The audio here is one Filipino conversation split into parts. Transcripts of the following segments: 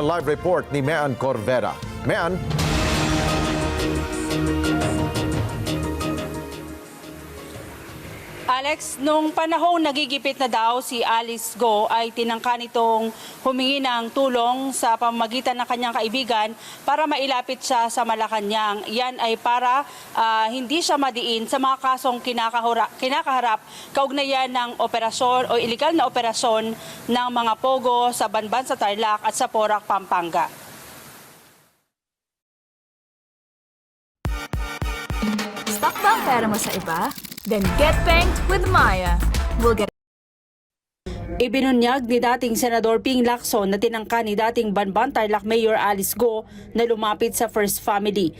Live report ni Mean Corvera. Mean, Alex, nung panahong nagigipit na daw si Alice Go ay tinangka nitong humingi ng tulong sa pamamagitan ng kanyang kaibigan para mailapit siya sa Malacanang. Yan ay para ah, hindi siya madiin sa mga kasong kinakaharap kaugnayan ng operasyon o illegal na operasyon ng mga pogo sa Banban sa Tarlac at sa Porac, Pampanga. Stuck ba ang pera mo sa iba? Then get banked with Maya. We'll get Ibinunyag ni dating Senador Ping Lacson na tinangka ni dating Banban Tarlac Alice Go na lumapit sa First Family.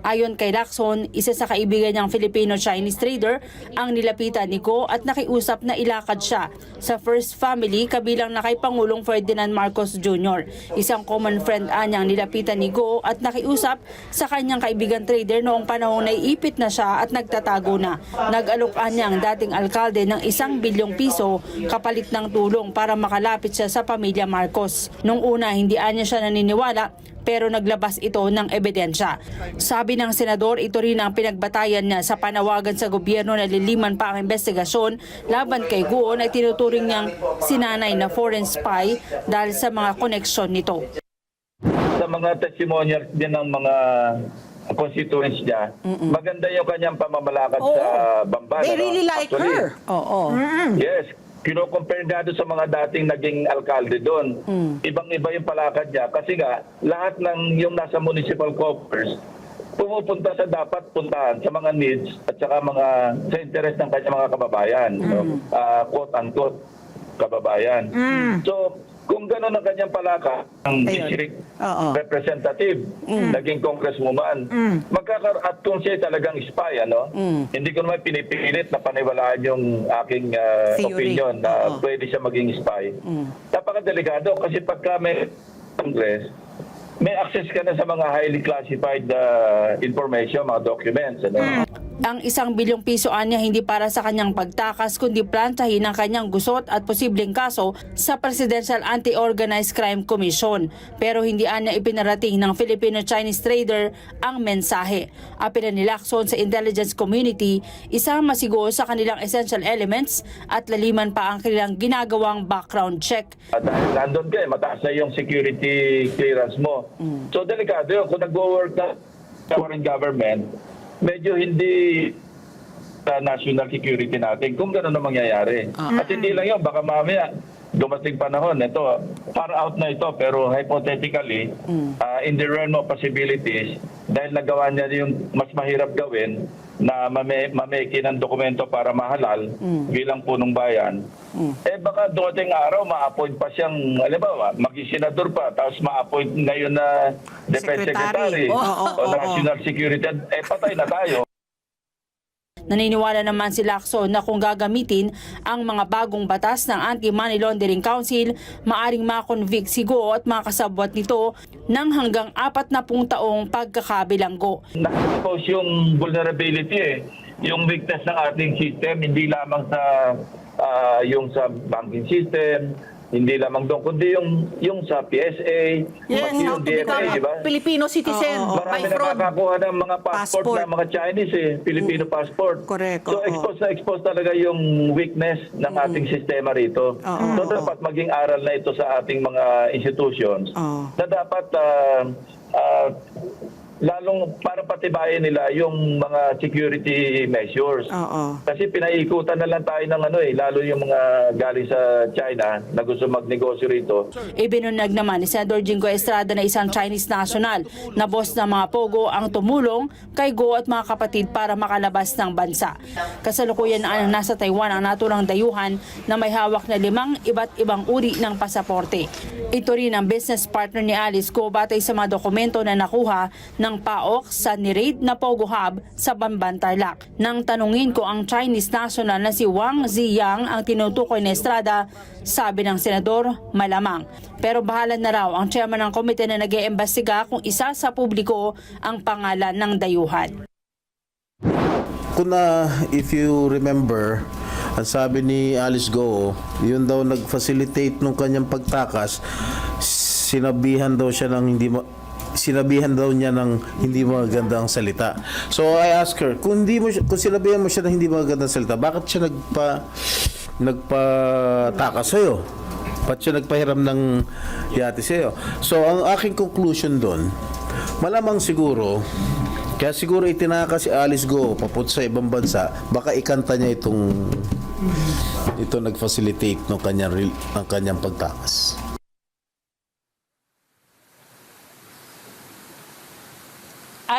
Ayon kay Lacson, isa sa kaibigan niyang Filipino-Chinese trader ang nilapitan ni Go at nakiusap na ilakad siya sa First Family kabilang na kay Pangulong Ferdinand Marcos Jr. Isang common friend anyang nilapitan ni Go at nakiusap sa kanyang kaibigan trader noong panahong naiipit na siya at nagtatago na. Nag-alok anyang dating alkalde ng isang bilyong piso kapalit ng tulong para makalapit siya sa pamilya Marcos. Nung una, hindi anya siya naniniwala pero naglabas ito ng ebidensya. Sabi ng senador, ito rin ang pinagbatayan niya sa panawagan sa gobyerno na liliman pa ang investigasyon laban kay Guo na tinuturing niyang sinanay na foreign spy dahil sa mga koneksyon nito. sa mga testimonials din ng mga constituents niya, maganda yung kanyang pamamalakad Oo. sa Bamban. They really like Actually, her. Oo. Yes. Kino-compare nga doon sa mga dating naging alkalde doon. Ibang-iba yung palakad niya. Kasi nga, lahat ng yung nasa municipal coffers, pumupunta sa dapat puntahan sa mga needs at saka mga sa interest ng kanyang mga kababayan. no? Ah, quote-unquote kababayan. So, kung gano'n ang kanyang palaka, ang Ayun. district Oo. representative, naging congresswoman, magkakar at kung siya talagang spy, ano, hindi ko naman pinipilit na paniwalaan yung aking ah, Theory. opinion na Oo. pwede siya maging spy. Napakadelikado kasi pagka may congress, may access ka na sa mga highly classified ah, information, mga documents. Ano? Ang isang bilyong piso anya hindi para sa kanyang pagtakas kundi plantahin ang kanyang gusot at posibleng kaso sa Presidential Anti-Organized Crime Commission. Pero hindi anya ipinarating ng Filipino-Chinese trader ang mensahe. Apela ni Lacson sa intelligence community, isang masigo sa kanilang essential elements at laliman pa ang kanilang ginagawang background check. At dahil nandun ka eh, mataas na yung security clearance mo. So delikado yun. Kung nag-work na foreign government, medyo hindi sa national security natin kung gano'n na mangyayari. At hindi lang yun, baka mamaya dumating panahon, ito, far out na ito, pero hypothetically, ah, in the realm of possibilities, dahil nagawa niya yung mas mahirap gawin na mame, mameki ng dokumento para mahalal bilang punong bayan, eh baka dumating araw, ma-appoint pa siyang, alam ba, maging senador pa, tapos ma-appoint ngayon na defense Secretary. secretary, Oo, oo, o oo. national security, eh patay na tayo. Naniniwala naman si Lacson na kung gagamitin ang mga bagong batas ng Anti-Money Laundering Council, maaring makonvict si Go at mga kasabwat nito ng hanggang apat na pung taong pagkakabilanggo. na-expose yung vulnerability eh. Yung weakness ng ating system, hindi lamang sa ah, yung sa banking system, hindi lamang doon, kundi yung, yung sa PSA, Yes, pati yung DFA, di ba? Filipino citizen Oo, oo. by Marami fraud. nakakakuha ng mga passport, Passport. ng mga Chinese eh, Filipino passport. Correct, So oo. expose na expose talaga yung weakness ng ating sistema rito. Oo, so oo. dapat maging aral na ito sa ating mga institutions Oo. na dapat ah, ah, lalong para patibayin nila yung mga security measures. Oo. Kasi pinaikutan na lang tayo ng ano eh, lalo yung mga galing sa China na gusto magnegosyo rito. Ibinunag naman ni Senador Jingo Estrada na isang Chinese national na boss ng mga Pogo ang tumulong kay Go at mga kapatid para makalabas ng bansa. Kasalukuyan na nasa Taiwan ang naturang dayuhan na may hawak na limang iba't ibang uri ng pasaporte. Ito rin ang business partner ni Alice Go batay sa mga dokumento na nakuha ng PAOK sa niraid na Pogo sa Bamban Tarlac. Nang tanungin ko ang Chinese national na si Wang Ziyang ang tinutukoy ni Estrada, sabi ng senador, malamang. Pero bahala na raw ang chairman ng komite na nag iimbestiga kung isa sa publiko ang pangalan ng dayuhan. Kung na, if you remember, ang sabi ni Alice Go, yun daw nag-facilitate nung kanyang pagtakas, sinabihan daw siya ng hindi ma- sinabihan daw niya ng hindi magandang salita. So I asked her, kung hindi mo kung sinabihan mo siya ng hindi magandang salita, bakit siya nagpa nagpataka sa iyo? Ba't siya nagpahiram ng yate sa iyo? So ang aking conclusion doon, malamang siguro kaya siguro itinaka si Alice Go papunta sa ibang bansa, baka ikanta niya itong ito nag-facilitate ng kanyang rel- ng kanyang pagtakas.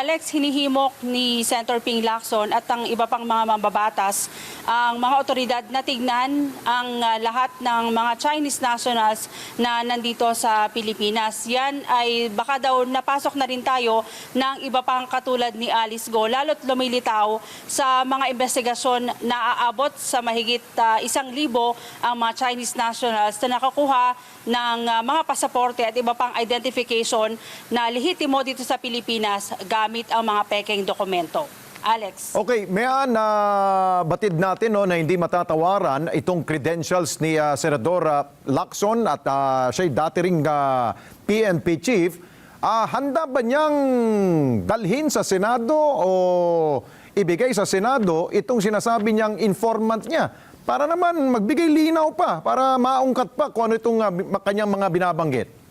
Alex, hinihimok ni Senator Ping Lacson at ang iba pang mga mambabatas ang mga otoridad na tignan ang ah, lahat ng mga Chinese nationals na nandito sa Pilipinas. Yan ay baka daw napasok na rin tayo ng iba pang katulad ni Alice Go, lalo't lumilitaw sa mga investigasyon na aabot sa mahigit ah, isang libo ang mga Chinese nationals na nakakuha ng ah, mga pasaporte at iba pang identification na lehitimo dito sa Pilipinas gamit ang mga peking dokumento. Alex. Okay, Mean, na batid natin no, na hindi matatawaran itong credentials ni ah, Senador ah, Lacson at uh, siya'y dati ring ah, PNP chief. Ah, handa ba niyang dalhin sa Senado o ibigay sa Senado itong sinasabi niyang informant niya? Para naman magbigay linaw pa, para maungkat pa kung ano itong bi- kanyang mga binabanggit.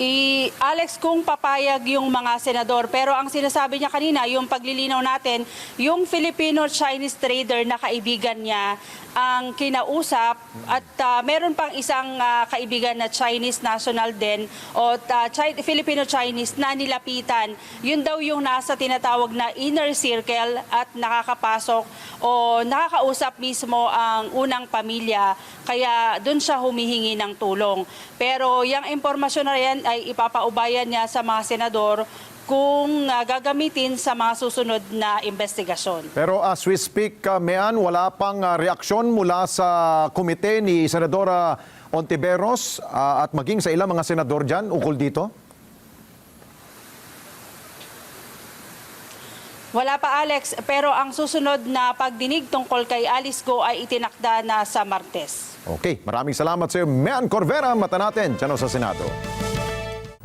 I Alex kung papayag yung mga senador pero ang sinasabi niya kanina yung paglilinaw natin yung Filipino-Chinese trader na kaibigan niya ang kinausap at ah, meron pang isang ah, kaibigan na Chinese national din o ah, Chi- Filipino-Chinese na nilapitan. Yun daw yung nasa tinatawag na inner circle at nakakapasok o nakakausap mismo ang unang pamilya. Kaya doon siya humihingi ng tulong. Pero yung impormasyon na yan ay ipapaubayan niya sa mga senador kung ah, gagamitin sa mga susunod na investigasyon. Pero as we speak, uh, Mean, wala pang uh, reaksyon mula sa komite ni Senadora Ontiveros uh, at maging sa ilang mga senador dyan ukol dito? Wala pa Alex, pero ang susunod na pagdinig tungkol kay Alice Go ay itinakda na sa Martes. Okay, maraming salamat sa iyo, Mean Corvera. Mata natin dyan sa Senado.